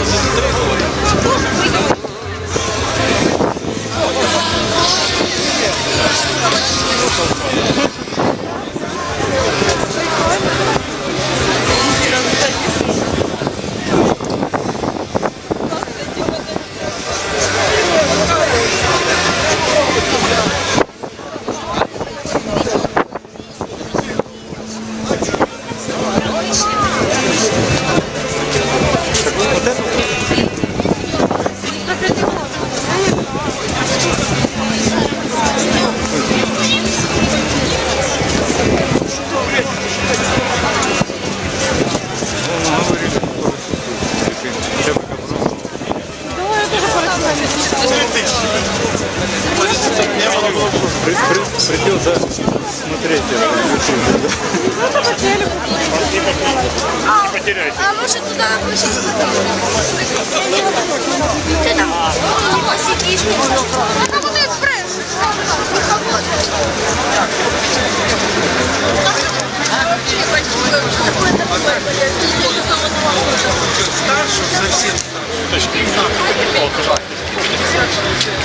Esses três goleiros. Придется смотреть это в ютубе. Не потеряйся. А может туда Ты там сидишь, не Это будет экспресс. Не холодно.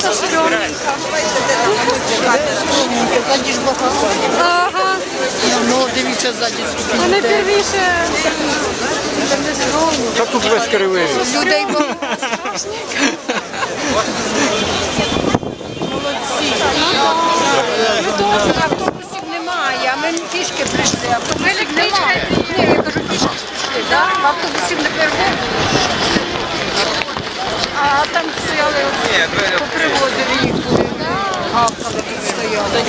сильно виходить. Ага, Ну, дивіться ззаді. вони людей. первіше. Та тут весь кривий. Людей багато. Молодці. Автобусів немає, а ми пішки прийшли. Автобусів немає. Ні, я кажу, пішки прийшли, автобусів не перевозили. А там стояли, попривозили їх були. Гавкали тут стояли.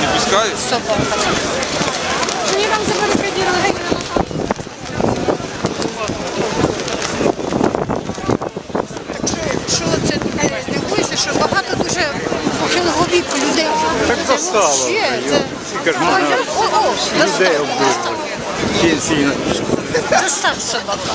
Не пускають? Собака. Мені там забарикадірували. Що це е, дивуюся, що багато дуже похилого віку людей. Так Це застава людей. Пенсійна. Достав собака.